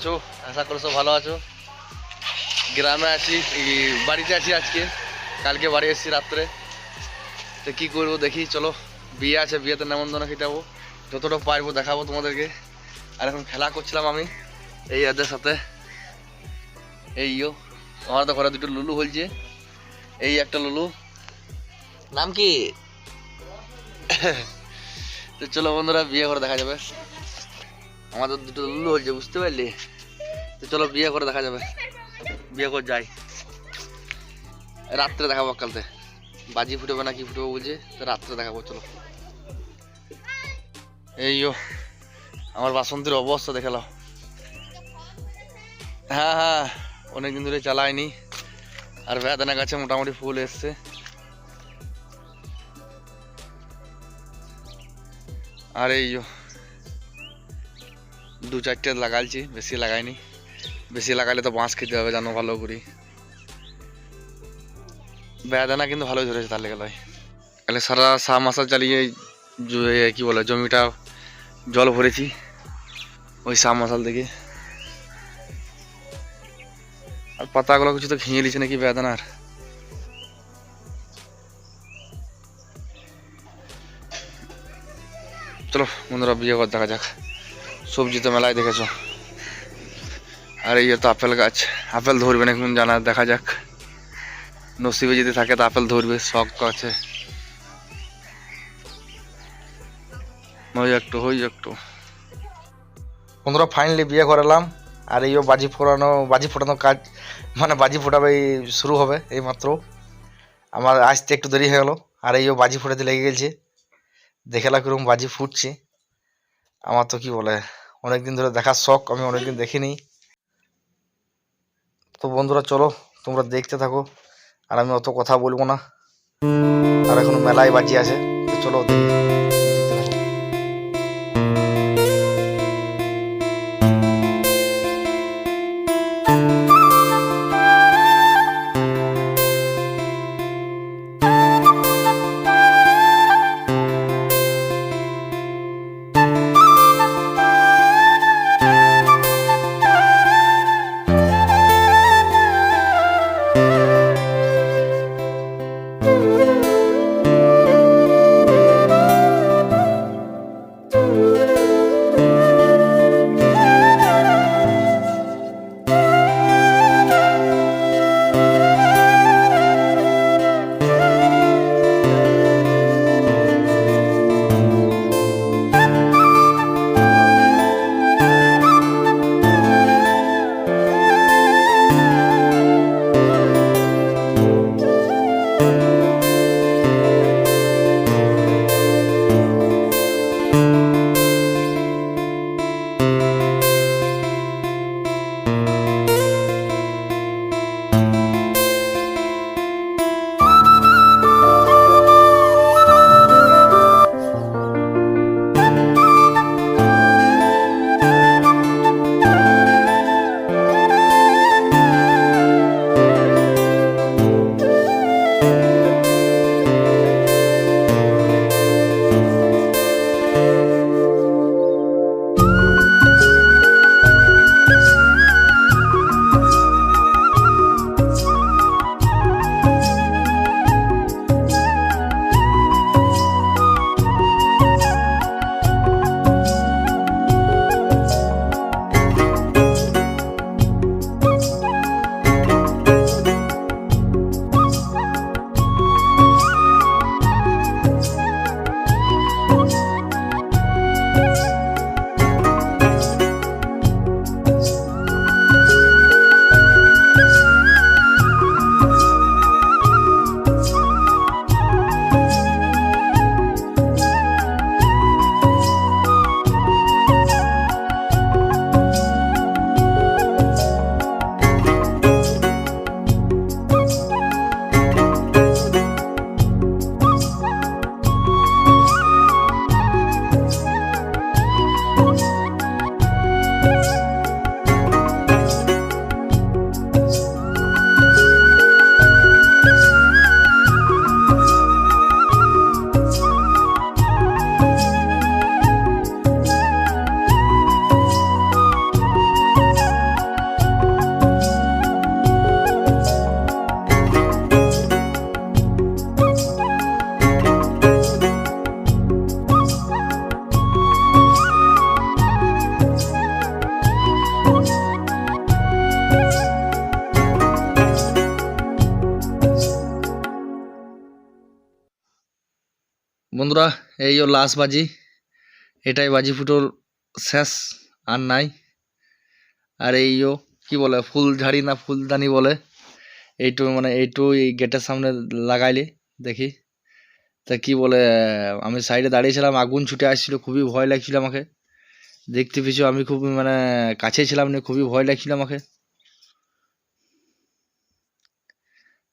আছো? আশা করি সব ভালো আছো। গ্রামে আছি বাড়িতে আছি আজকে। কালকে বাড়ি এসেছি রাত্রে। তো কী করব দেখি, চলো। বিয়ে আছে, বিয়েতে নেমন্তন্ন খেতে যাব যতটা পারব দেখাবো তোমাদেরকে। আর এখন খেলা করছিলাম আমি, এই এদের সাথে। এই ইয়ো, আমার তো ঘরে দুটো লুলু হলছে। এই একটা লুলু। নাম কি? তো চলো বন্ধুরা, বিয়ে করে দেখা যাবে। আমাদের দুটো লুলু হয়েছে বুঝতে পারলি? তো চলো বিয়ে করে দেখা যাবে। বিয়ে করে যাই। রাত্রে দেখাবো কালতে বাজি ফুটবে না কি ফুটবে বলছে, তো রাত্রে দেখাবো, চলো। এই ও, আমার বাসন্তীর অবস্থা দেখাল হ্যাঁ হ্যাঁ অনেকদিন ধরে চালায়নি আর বেদানা গাছে মোটামুটি ফুল এসছে। আর এই দু চারটে লাগাইছি, বেশি লাগাইনি। বেশি লাগাইলে তো বাঁশ খেতে হবে, জানো, ভালো করে। বেদানা কিন্তু ভালোই ধরেছে তাহলে গেল তাহলে সারা সা মাসা চালিয়ে কি বলে, জমিটা জল ভরেছি ওই সা মশাল থেকে। আর পাতাগুলো কিছু তো খেয়ে নিচ্ছে নাকি বেদানার চলো বন্ধুরা, বিয়ে কর দেখা যাক। সবজি তো মেলায় দেখেছ। আর এই তো আপেল গাছ। আপেল ধরবে না কোন জানা, দেখা যাক। নসিবে যদি থাকে তো আপেল ধরবে, শখ আছে। একটু ওই একটু বন্ধুরা ফাইনালি বিয়ে করালাম আর এইও বাজি ফোড়ানো, বাজি ফোটানো কাজ মানে বাজি ফোটাবে শুরু হবে এই মাত্র আমার আসতে একটু দেরি হয়ে গেলো। আর এইও বাজি ফোটাতে লেগে গেছে। দেখেলা কীরকম বাজি ফুটছে। আমার তো কি বলে, অনেকদিন ধরে দেখার শখ, আমি অনেকদিন দেখিনি। তো বন্ধুরা, চলো তোমরা দেখতে থাকো, আর আমি অত কথা বলব না। আর এখন মেলায় বাজি আছে চলো দেখি। এই ও লাস্ট বাজি, এটাই বাজি ফুটোর শেষ, আর নাই। আর এই ও কি বলে ফুল ঝাড়ি না ফুলদানি বলে, এইটু মানে এইটু এই গেটের সামনে লাগাইলি, দেখি। তা কি বলে, আমি সাইডে দাঁড়িয়েছিলাম, আগুন ছুটে আসছিল, খুবই ভয় লাগছিল আমাকে। দেখতে পিছু আমি খুব মানে কাছে ছিলাম না, খুবই ভয় লাগছিল আমাকে।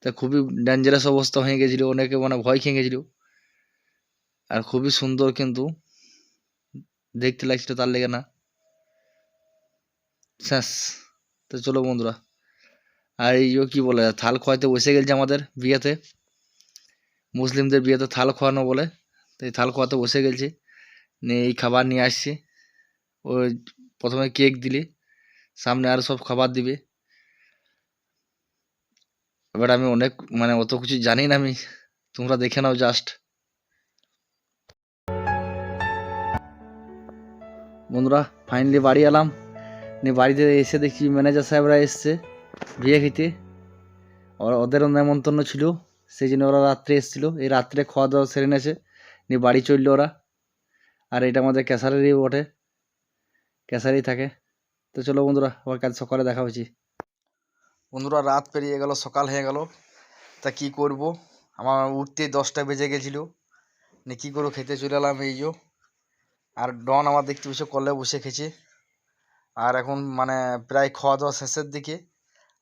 তা খুবই ডেঞ্জারাস অবস্থা হয়ে গেছিল, অনেকে মানে ভয় খেয়ে গেছিল। আর খুবই সুন্দর কিন্তু। দেখতে লাগছিল তার লেগে না। শেষ তো চলো বন্ধুরা। আর যে কি বলে, থাল খোয়াইতে বসে গেছে আমাদের বিয়েতে। মুসলিমদের বিয়েতে থাল খোয়ানো বলে। তো এই থাল খোয়াতে বসে গেছি নিয়ে এই খাবার নিয়ে আসছি। ওই প্রথমে কেক দিলি। সামনে আর সব খাবার দিবে। এবার আমি অনেক মানে অত কিছু জানি না আমি। তোমরা দেখে নাও জাস্ট বন্ধুরা ফাইনালি বাড়ি এলাম। নিয়ে বাড়িতে এসে দেখি ম্যানেজার সাহেবরা এসছে বিয়ে খেতে। ওরা ওদেরও নেমন্তন্ন ছিল, সেই জন্য ওরা রাত্রে এসেছিল। এই রাত্রে খাওয়া দাওয়া সেরে নেছে নিয়ে বাড়ি চলল ওরা। আর এটা আমাদের ক্যাসারেরই বটে। ক্যাসারেই থাকে। তো চলো বন্ধুরা, আবার কাল সকালে দেখা হচ্ছে বন্ধুরা, রাত পেরিয়ে গেল, সকাল হয়ে গেল। তা কি করব? আমার উঠতে দশটা বেজে গেছিল। নিয়ে কী করব খেতে চলে এলাম এই যো। আর ডন আমার দেখতে বসে কলে বসে খেছে আর এখন মানে প্রায় খাওয়া দাওয়া শেষের দিকে।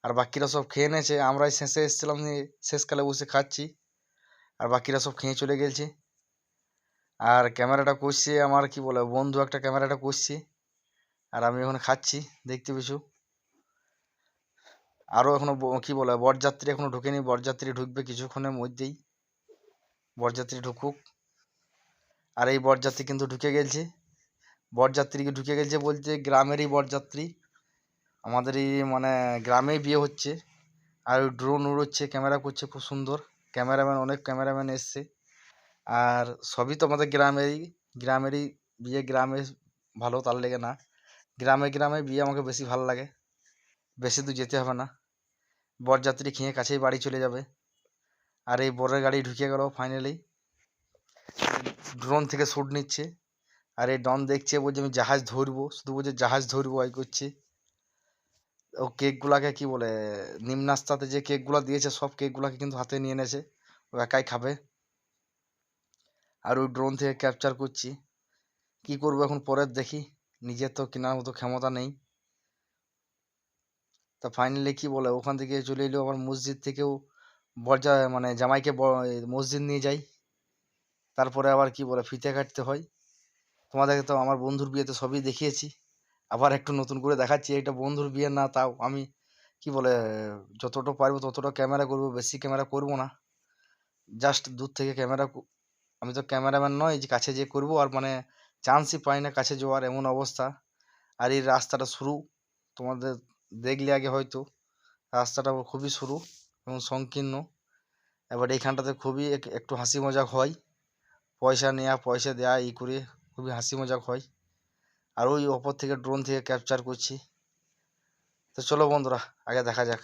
আর বাকিরা সব খেয়ে নিয়েছে। আমরাই শেষে এসেছিলাম শেষকালে বসে খাচ্ছি। আর বাকিরা সব খেয়ে চলে গেছে। আর ক্যামেরাটা করছে আমার কি বলে, বন্ধু একটা ক্যামেরাটা করছে। আর আমি এখন খাচ্ছি দেখতে পিছু আরও এখনও ব- কি বলে, বরযাত্রী এখনও ঢুকেনি। বরযাত্রী ঢুকবে কিছুক্ষণের মধ্যেই। বরযাত্রী ঢুকুক। আর এই বরযাত্রী কিন্তু ঢুকে গেছে বরযাত্রীকে ঢুকে গেছে বলতে গ্রামেরই বরযাত্রী। আমাদের এই মানে গ্রামেই বিয়ে হচ্ছে। আর ড্রোন উড়োচ্ছে ক্যামেরা করছে, খুব সুন্দর। ক্যামেরাম্যান অনেক ক্যামেরাম্যান এসছে। আর সবই তো আমাদের গ্রামেরই গ্রামেরই বিয়ে, গ্রামে ভালো, তার লেগে না। গ্রামে গ্রামে বিয়ে আমাকে বেশি ভালো লাগে। বেশি দূর যেতে হবে না। বরযাত্রী খেয়ে কাছেই বাড়ি চলে যাবে। আর এই বরের গাড়ি ঢুকে গেল ফাইনালি ড্রোন থেকে শ্যুট নিচ্ছে। আর এই ডন দেখছে বলছে, আমি জাহাজ ধরবো, শুধু বলছে জাহাজ ধরবো আই করছে। ও কেকগুলাকে কি বলে নিম্নাস্তাতে যে কেকগুলো দিয়েছে, সব কেকগুলাকে কিন্তু হাতে নিয়ে এনেছে। ও একাই খাবে। আর ওই ড্রোন থেকে ক্যাপচার করছি। কি করব এখন পরের দেখি। নিজের তো কেনার মতো ক্ষমতা নেই। তা ফাইনালি কি বলে, ওখান থেকে চলে এলো আবার মসজিদ থেকেও, বরজা মানে জামাইকে মসজিদ নিয়ে যাই। তারপরে আবার কি বলে, ফিতে কাটতে হয়। তোমাদেরকে তো আমার বন্ধুর বিয়েতে সবই দেখিয়েছি। আবার একটু নতুন করে দেখাচ্ছি এটা বন্ধুর বিয়ে না, তাও আমি কি বলে, যতটা পারব ততটা ক্যামেরা করব, বেশি ক্যামেরা করব না। জাস্ট দূর থেকে ক্যামেরা আমি তো ক্যামেরাম্যান নয়, যে কাছে যেয়ে করব, আর মানে চান্সই পাই না কাছে যাওয়ার, এমন অবস্থা। আর এই রাস্তাটা শুরু, তোমাদের দেখলে আগে হয়তো, রাস্তাটা খুবই সরু এবং সংকীর্ণ। এবার এইখানটাতে খুবই এক- একটু হাসি মজাক হয়। পয়সা নেওয়া পয়সা দেওয়া ই করে খুবই হাসি মজাক হয়। আর ওই ওপর থেকে ড্রোন থেকে ক্যাপচার করছি। তো চলো বন্ধুরা, আগে দেখা যাক।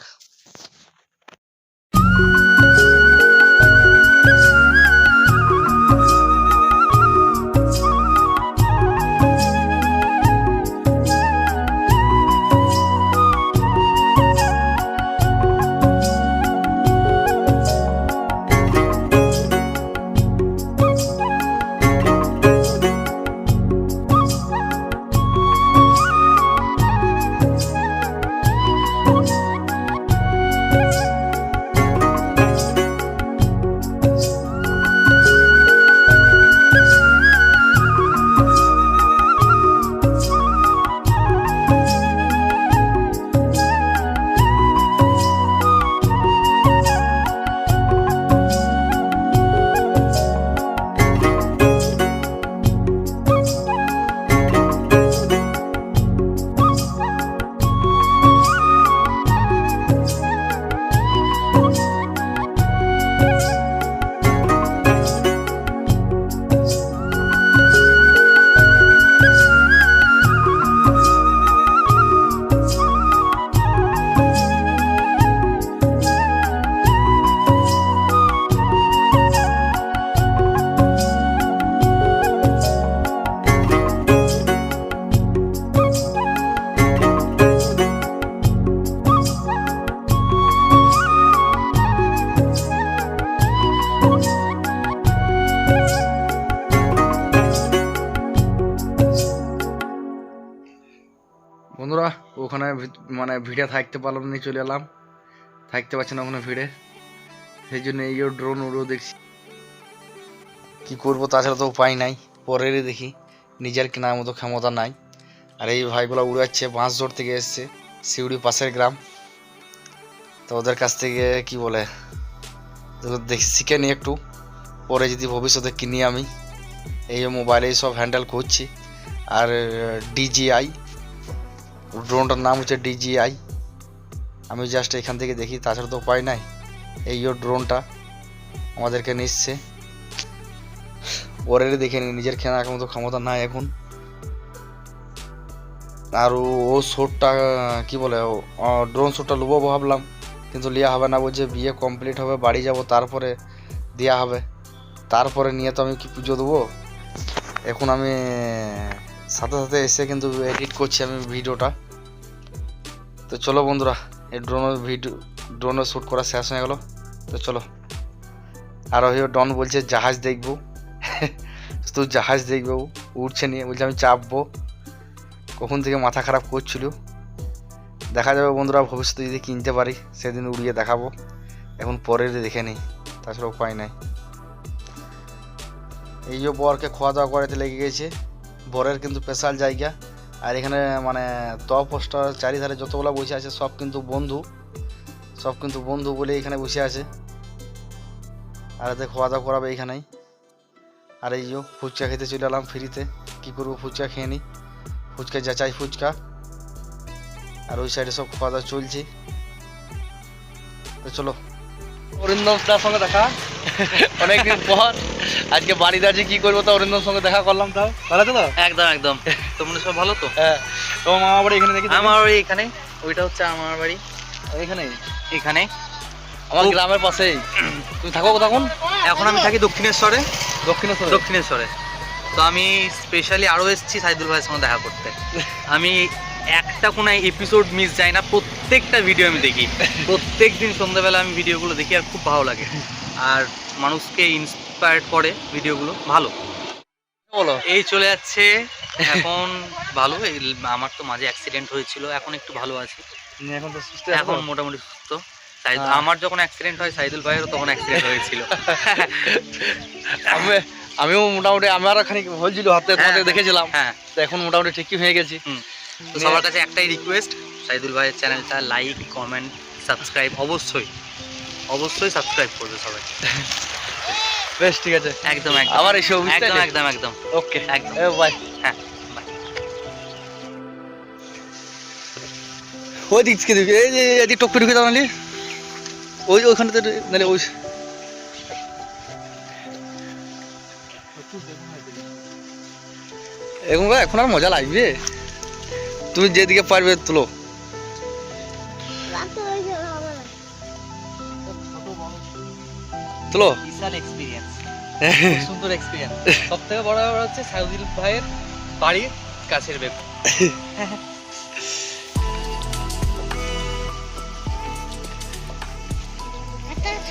ভিড়ে থাকতে পারলাম না, চলে এলাম। থাকতে পারছি না ওখানে ভিড়ে। সেই জন্য এই ড্রোন উড়েও দেখছি। কি করব তাছাড়া তো উপায় নাই, পরেরই দেখি। নিজের কেনার মতো ক্ষমতা নাই। আর এই ভাইগুলো উড়াচ্ছে বাঁশজোর থেকে এসছে, সিউড়ি পাশের গ্রাম। তো ওদের কাছ থেকে কি বলে শিখে নিই একটু। পরে যদি ভবিষ্যতে কিনি আমি, এই মোবাইলেই সব হ্যান্ডেল করছি আর ডিজিআই ড্রোনটার নাম হচ্ছে ডিজিআই। আমি জাস্ট এখান থেকে দেখি, তাছাড়া তো উপায় নাই। এই ও ড্রোনটা আমাদেরকে নিচ্ছে। পরের দেখে নি, নিজের কেনার মতো ক্ষমতা নাই এখন। আর ও- শ্যুটটা কি বলে ড্রোন শ্যুটটা লুবো ভাবলাম। কিন্তু লিয়া হবে না, বলছে বিয়ে কমপ্লিট হবে, বাড়ি যাব, তারপরে দেওয়া হবে। তারপরে নিয়ে তো আমি কি পুজো দেবো? এখন আমি সাথে সাথে এসে কিন্তু এডিট করছি আমি ভিডিওটা। তো চলো বন্ধুরা, এই ড্রোনের ভিডিও ড্রোনের শ্যুট করা শেষ হয়ে গেলো। তো চলো। আর ওই ডন বলছে, জাহাজ দেখব। শুধু জাহাজ দেখব উঠছে নিয়ে। বলছে, আমি চাপবো। কখন থেকে মাথা খারাপ করছিল। দেখা যাবে বন্ধুরা, ভবিষ্যতে যদি কিনতে পারি, সেদিন উড়িয়ে দেখাবো। এখন পরের দেখে নিই, তাছাড়া উপায় নাই। এই যে বরকে খাওয়া দাওয়া করাতে লেগে গেছে। বরের কিন্তু স্পেশাল জায়গা। আর এখানে মানে টপ পোস্টার চারিধারে যতগুলো বসে আছে, সব কিন্তু বন্ধু। সব কিন্তু বন্ধু বলে এখানে বসে আছে। আর এতে খাওয়া দাওয়া করাবে এইখানেই আর এই যে ফুচকা খেতে চলে এলাম ফ্রিতে। কী করব, ফুচকা খেয়ে নিই ফুচকা, যাচাই ফুচকা। আর ওই সাইডে সব খাওয়া দাওয়া চলছে চলো। অরিন্দম সঙ্গে দেখা। অনেকদিন পর। আজকে বাড়িতে আছি কি করব তো অরিন্দম সঙ্গে দেখা করলাম তাও। ভালো তো? একদম একদম। তোমরা সব ভালো তো? হ্যাঁ। তোমার মামা বাড়ি এখানে দেখি আমার বাড়ি এখানে। ওইটা হচ্ছে আমার বাড়ি। এখানে? এখানে। আমার গ্রামের পাশেই। তুমি থাকো তখন? এখন আমি থাকি দক্ষিণেশ্বরে। দক্ষিণেশ্বর? দক্ষিণেশ্বরে। তো আমি স্পেশালি আরও এসেছি সাইদুল ভাইয়ের সঙ্গে দেখা করতে। আমি একটা কোনো এপিসোড মিস যাই না প্রত্যেকটা ভিডিও আমি দেখি। প্রত্যেক দিন সন্ধ্যাবেলা আমি ভিডিওগুলো দেখি আর খুব ভালো লাগে। আর মানুষকে ইন্সপায়ার করে ভিডিওগুলো। ভালো। বলো। এই চলে যাচ্ছে। এখন ভালো। আমার তো মাঝে অ্যাক্সিডেন্ট হয়েছিল। এখন একটু ভালো আছি। এখন তো সুস্থ এখন মোটামুটি সুস্থ। হ্যাঁ। আমার যখন অ্যাক্সিডেন্ট হয় সাইদুল ভাইয়েরও তখন অ্যাক্সিডেন্ট হয়েছিল। আমি আমিও মোটামুটি আমার খানিক হয়েছিল হাতে হ্যাঁ। দেখেছিলাম। হ্যাঁ। তো এখন মোটামুটি ঠিকই হয়ে গেছি। তো সবার কাছে একটাই রিকোয়েস্ট সাইদুল ভাইয়ের চ্যানেলটা লাইক কমেন্ট সাবস্ক্রাইব অবশ্যই। অবশ্যই সাবস্ক্রাইব করবে সবাই। বেশ ঠিক আছে। একদম একদম। আবার এসো, একদম একদম একদম। ওকে। একদম। এ বাই হ্যাঁ ওই দিক থেকে দিবি এই যে এদিক টপকে ঢুকে দাও নালি। ওই ওখানে তো নালে ওই এখন এখন আর মজা লাগবে। তুমি যেদিকে পারবে তুলো। তুলো বিশাল এক্সপিরিয়েন্স সুন্দর এক্সপিরিয়েন্স সব থেকে বড় ব্যাপার হচ্ছে সাইদুল ভাইয়ের বাড়ির কাছের বেগুন।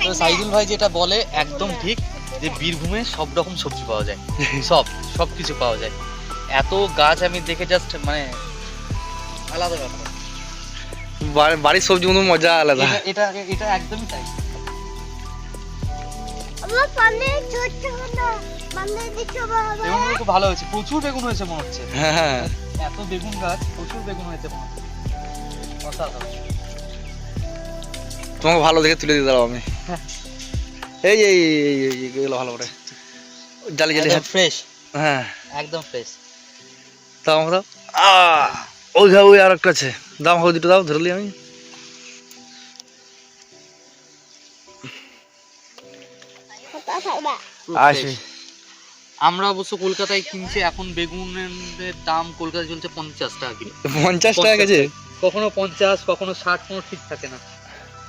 তো সাইদুল ভাই যেটা বলে একদম ঠিক যে বীরভূমে সব রকম সবজি পাওয়া যায়। সব সব কিছু পাওয়া যায়। এত গাছ আমি দেখে জাস্ট মানে আলাদা ব্যাপার। বাড়ির সবজি মতো মজা আলাদা। এটা এটা এটা একদমই তাই। আমার বাবা? বেগুনগুলো খুব ভালো হয়েছে প্রচুর বেগুন হয়েছে মনে হচ্ছে। হ্যাঁ হ্যাঁ। এত বেগুন গাছ প্রচুর বেগুন হয়েছে মনে হচ্ছে। তোমাকে ভালো দেখে তুলে দিয়ে দাও আমি। হ্যাঁ। এই এই এই, এই, এই, এগুলো ভালো করে। জালি জালি ফ্রেশ হ্যাঁ। একদম ফ্রেশ দাও আমাকে দাও। আহ, ওই ঘা ওই আর একটা আছে। দাও আমাকে দুটো দাও ধরলি আমি। আসি আমরা অবশ্য কলকাতায় কিনছি এখন বেগুনের দাম কলকাতায় চলছে পঞ্চাশ টাকা কিলো। পঞ্চাশ টাকা গেছে কখনো পঞ্চাশ কখনো ষাট কোনো ঠিক থাকে না।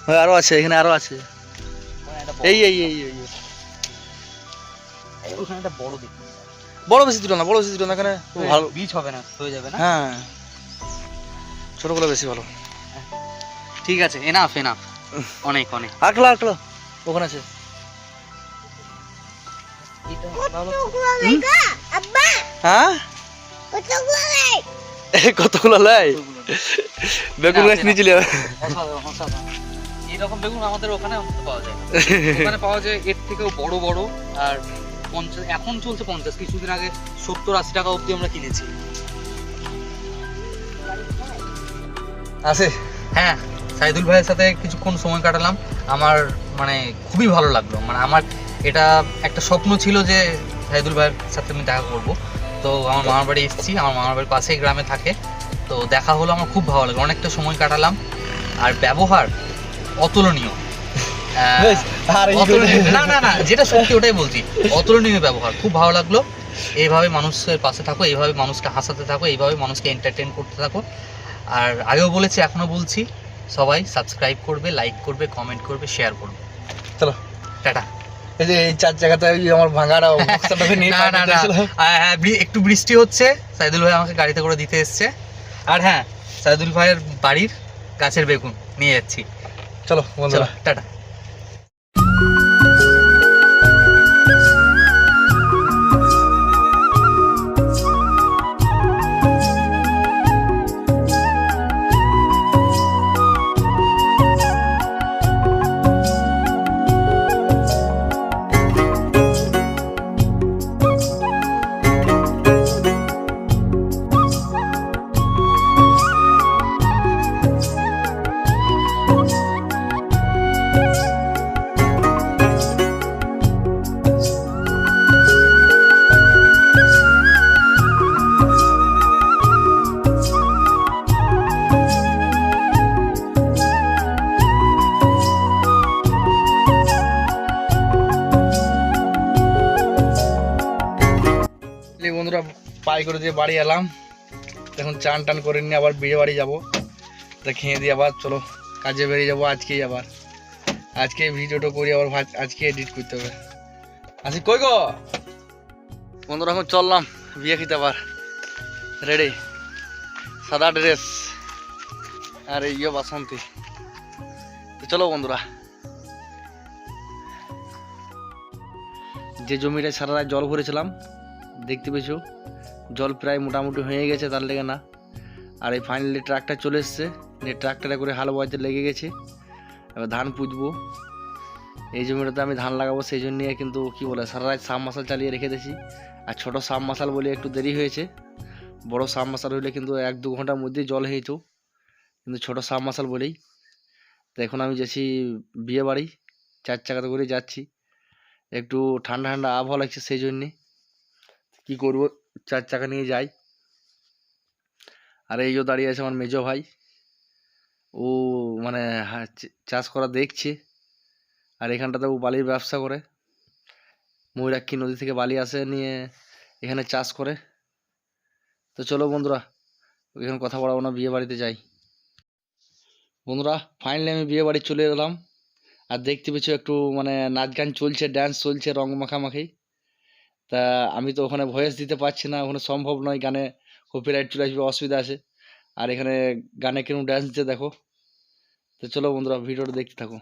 হ্যাঁ, আরও আছে এখানে আরও আছে। এই এই এই এই এই। ওখানে একটা বড় দিক বড় বেশি দুটো না বড় বেশি দুটো না এখানে ভালো। বীজ হবে না হয়ে যাবে না? হ্যাঁ। ছোটগুলো বেশি ভালো। ঠিক আছে এনাফ এনাফ অনেক অনেক। আটলো আটলো ওখানে আছে। হ্যাঁ? কতগুলো লাই বেগুন গাছ নিয়েছিল অসাধারণ, অসাধারণ। এরকম বেগুন আমাদের ওখানে পাওয়া যায়। ওখানে পাওয়া যায় এর থেকেও বড় বড় আর পঞ্চাশ এখন চলছে পঞ্চাশ। কিছুদিন আগে সত্তর আশি টাকা অবধি আমরা কিনেছি। আছে? হ্যাঁ সাইদুল ভাইয়ের সাথে কিছুক্ষণ সময় কাটালাম। আমার মানে খুবই ভালো লাগল। মানে আমার এটা একটা স্বপ্ন ছিল যে সাইদুল ভাইয়ের সাথে আমি দেখা করব। তো আমার মামার বাড়ি এসেছি আমার মামার বাড়ির পাশেই গ্রামে থাকে। তো দেখা হলো আমার খুব ভালো লাগল। অনেকটা সময় কাটালাম। আর ব্যবহার অতুলনীয়। না না না যেটা সত্যি ওটাই বলছি। অতুলনীয় ব্যবহার খুব ভালো লাগল। এইভাবে মানুষের পাশে থাকো এইভাবে মানুষকে হাসাতে থাকো এইভাবে মানুষকে এন্টারটেন করতে থাকো। আর আগেও বলেছি এখনও বলছি সবাই সাবস্ক্রাইব করবে লাইক করবে কমেন্ট করবে শেয়ার করবে। চলো। টাটা। এই যে এই চার জায়গাতে ওই আমার ভাঙারা না না না। হ্যাঁ, একটু বৃষ্টি হচ্ছে সাইদুল ভাই আমাকে গাড়িতে করে দিতে এসছে। আর হ্যাঁ সাইদুল ভাইয়ের বাড়ির গাছের বেগুন নিয়ে যাচ্ছি। চলো চলো বন্ধুরা টাটা। করে দিয়ে বাড়ি এলাম। এখন চান টান করে নিয়ে আবার বিয়ে বাড়ি যাব। তা খেয়ে দিয়ে আবার চলো, কাজে বেরিয়ে যাব আজকেই আবার। আজকে ভিডিওটা করি, আবার আজকে এডিট করতে হবে। আসি, কই গো? বন্ধুরা, এখন চললাম, বিয়ে খেতে আবার। রেডি সাদা ড্রেস আর ইয়ে বাসন্তী। তো চলো বন্ধুরা। যে জমিটায় সারা জল ভরেছিলাম, দেখতে পেয়েছ? জল প্রায় মোটামুটি হয়ে গেছে তার লেগে না। আর এই ফাইনালি ট্রাকটা চলে এসছে, যে ট্রাকটারে করে হাল বয়াতে লেগে গেছে। এবার ধান পুঁতবো। এই জমিটাতে আমি ধান লাগাবো সেই জন্য কিন্তু কি বলে, সারা রাত সাব মাসাল চালিয়ে রেখে দিয়েছি। আর ছোটো সাব মাসাল বলে একটু দেরি হয়েছে। বড় সাব মাসাল হইলে কিন্তু এক দু ঘণ্টার মধ্যেই জল হয়ে যেত। কিন্তু ছোটো সাব মাসাল বলেই। তো এখন আমি যাচ্ছি বিয়ে বাড়ি, চার চাকাতে করে যাচ্ছি। একটু ঠান্ডা ঠান্ডা আবহাওয়া লাগছে সেই জন্যে। কী করব? চার চাকা নিয়ে যাই। আর এই যে দাঁড়িয়ে আছে আমার মেজো ভাই। ও মানে চাষ করা দেখছে। আর এখানটাতে ও বালির ব্যবসা করে। ময়ূরাক্ষী নদী থেকে বালি আসে নিয়ে এখানে চাষ করে। তো চলো বন্ধুরা এখানে কথা বলাবো না, বিয়ে বাড়িতে যাই। বন্ধুরা ফাইনালি আমি বিয়ে বাড়ি চলে এলাম। আর দেখতে পেয়েছ একটু মানে নাচ গান চলছে ড্যান্স চলছে, রং মাখামাখি। তা আমি তো ওখানে ভয়েস দিতে পারছি না, ওখানে সম্ভব নয় গানে কপিরাইট চলে আসবে, অসুবিধা আছে। আর এখানে গানে কীরকম ড্যান্স দিতে দেখো। তো চলো বন্ধুরা ভিডিওটা দেখতে থাকো।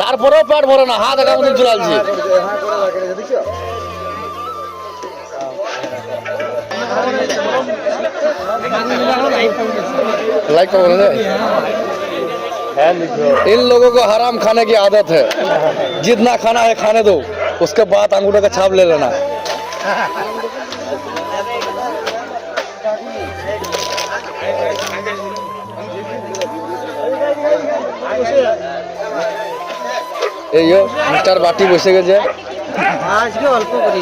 তারপরেও পেট ভরে না হাত একা মধ্যে চলালছে लाइक का बोले इन लोगों को हराम खाने की आदत है जितना खाना है खाने दो उसके बाद अंगूठे का छाप ले लेना এই মিটার বাটি বসে গেছে। আজকে অল্প করে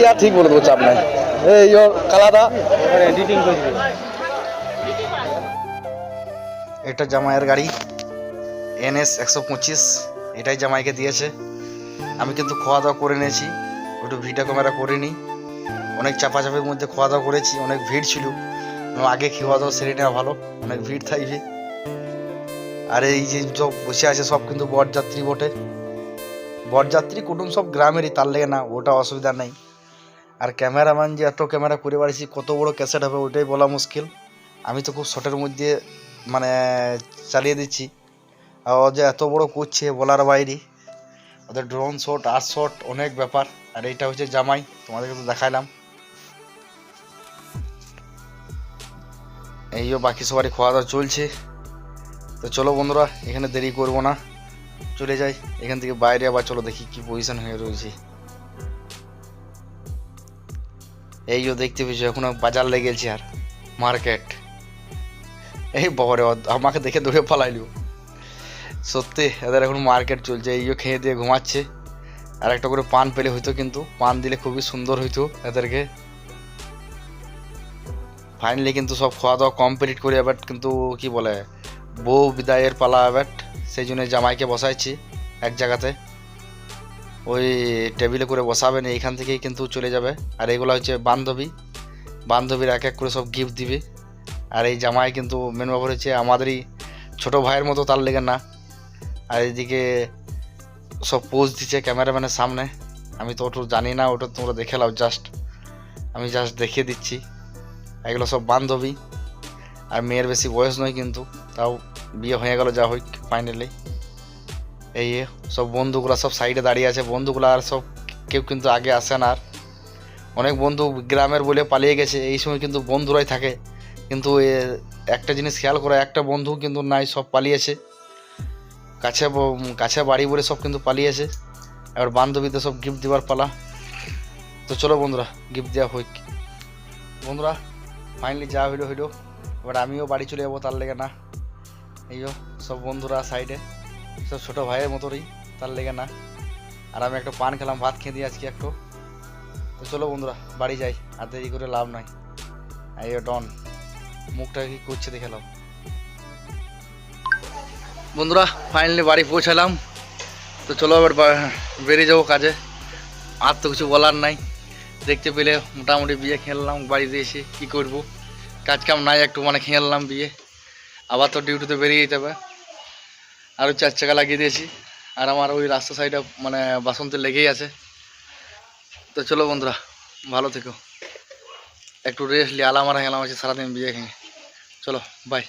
ইয়া ঠিক বলে দেবো চাপ নাই। এই কালাদা। এডিটিং এটা জামাইয়ের গাড়ি এনএস একশো পঁচিশ এটাই জামাইকে দিয়েছে। আমি কিন্তু খাওয়া দাওয়া করে নিয়েছি। একটু ভিডিও ক্যামেরা করিনি। অনেক চাপাচাপির মধ্যে খাওয়া দাওয়া করেছি, অনেক ভিড় ছিল। আগে খাওয়া দাওয়া সেরে নেওয়া ভালো, অনেক ভিড় থাকবে। আর এই যে সব বসে আছে সব কিন্তু বরযাত্রী বটে। বরযাত্রী কুটুম সব গ্রামেরই, তার লেগে না, ওটা অসুবিধা নেই। আর ক্যামেরাম্যান যে এত ক্যামেরা করে বাড়িছি কত বড় ক্যাসেট হবে ওটাই বলা মুশকিল। আমি তো খুব শর্টের মধ্যে মানে চালিয়ে দিচ্ছি। আর যে এত বড় করছে বলার বাইরে। ওদের ড্রোন শট আর্ট শট অনেক ব্যাপার। আর এইটা হচ্ছে জামাই, তোমাদেরকে তো দেখাইলাম। এইও বাকি সবারই খাওয়া দাওয়া চলছে। তো চলো বন্ধুরা, এখানে দেরি করব না। চলে যাই, এখান থেকে বাইরে আবার চলো দেখি কি পজিশন হয়ে রয়েছে। এই যে দেখতে পেয়েছ, এখন বাজার লেগেছে আর মার্কেট এই বাবারে, আমাকে দেখে দৌড়ে পালাইলো। সত্যি, এদের এখন মার্কেট চলছে, এইও খেয়ে দিয়ে ঘুমাচ্ছে। আর একটা করে পান পেলে হইতো কিন্তু, পান দিলে খুবই সুন্দর হইতো এদেরকে। ফাইনালি কিন্তু সব খাওয়া দাওয়া কমপ্লিট করে এবার কিন্তু কি বলে, বউ বিদায়ের পালা এবার। সেই জন্য জামাইকে বসাইছি এক জায়গাতে। ওই টেবিলে করে বসাবেন এইখান থেকেই কিন্তু চলে যাবে। আর এগুলো হচ্ছে বান্ধবী। বান্ধবীর এক এক করে সব গিফট দিবে। আর এই জামাই কিন্তু মেন ব্যাপার হচ্ছে আমাদেরই ছোট ভাইয়ের মতো তার লেগে না। আর এদিকে সব পোজ দিচ্ছে ক্যামেরাম্যানের সামনে। আমি তো ওটা জানি না, ওটা তোমরা দেখে নাও জাস্ট আমি জাস্ট দেখিয়ে দিচ্ছি। এগুলো সব বান্ধবী। আর মেয়ের বেশি বয়স নয় কিন্তু, তাও বিয়ে হয়ে গেল যা হোক ফাইনালি এই সব বন্ধুগুলো সব সাইডে দাঁড়িয়ে আছে। বন্ধুগুলো আর সব কেউ কিন্তু আগে আসে না আর। অনেক বন্ধু গ্রামের বলে পালিয়ে গেছে, এই সময় কিন্তু বন্ধুরাই থাকে। কিন্তু একটা জিনিস খেয়াল করে, একটা বন্ধু কিন্তু নাই, সব পালিয়েছে। কাছে কাছে বাড়ি বলে সব কিন্তু পালিয়েছে। এবার বান্ধবীতে সব গিফট দেওয়ার পালা। তো চলো বন্ধুরা গিফট দেওয়া হোক। বন্ধুরা ফাইনালি যা হইল হইল। এবার আমিও বাড়ি চলে যাব তার লেগে না। এইও সব বন্ধুরা সাইডে সব ছোটো ভাইয়ের মতোই তার লেগে না। আর আমি একটা পান খেলাম, ভাত খেয়ে দিই আজকে একটু। তো চলো বন্ধুরা, বাড়ি যাই। আর দেরি করে লাভ নাই। এই ডন মুখটা কি করছে দেখে নাও। বন্ধুরা ফাইনালি বাড়ি পৌঁছালাম। তো চলো এবার বেরিয়ে যাব কাজে। আর তো কিছু বলার নাই। দেখতে পেলে মোটামুটি বিয়ে খেললাম, বাড়িতে এসে কী করব? কাজ কাম নাই, একটু মানে খেললাম বিয়ে। আবার তো ডিউটিতে বেরিয়ে যেতে হবে। আরও চার চাকা লাগিয়ে দিয়েছি। আর আমার ওই রাস্তা সাইডে মানে বাসন্তী লেগেই আছে। তো চলো বন্ধুরা, ভালো থেকো। একটু রেস্ট নিয়ে আলামারা গেলাম আছে সারাদিন বিয়ে খেয়ে। চলো বাই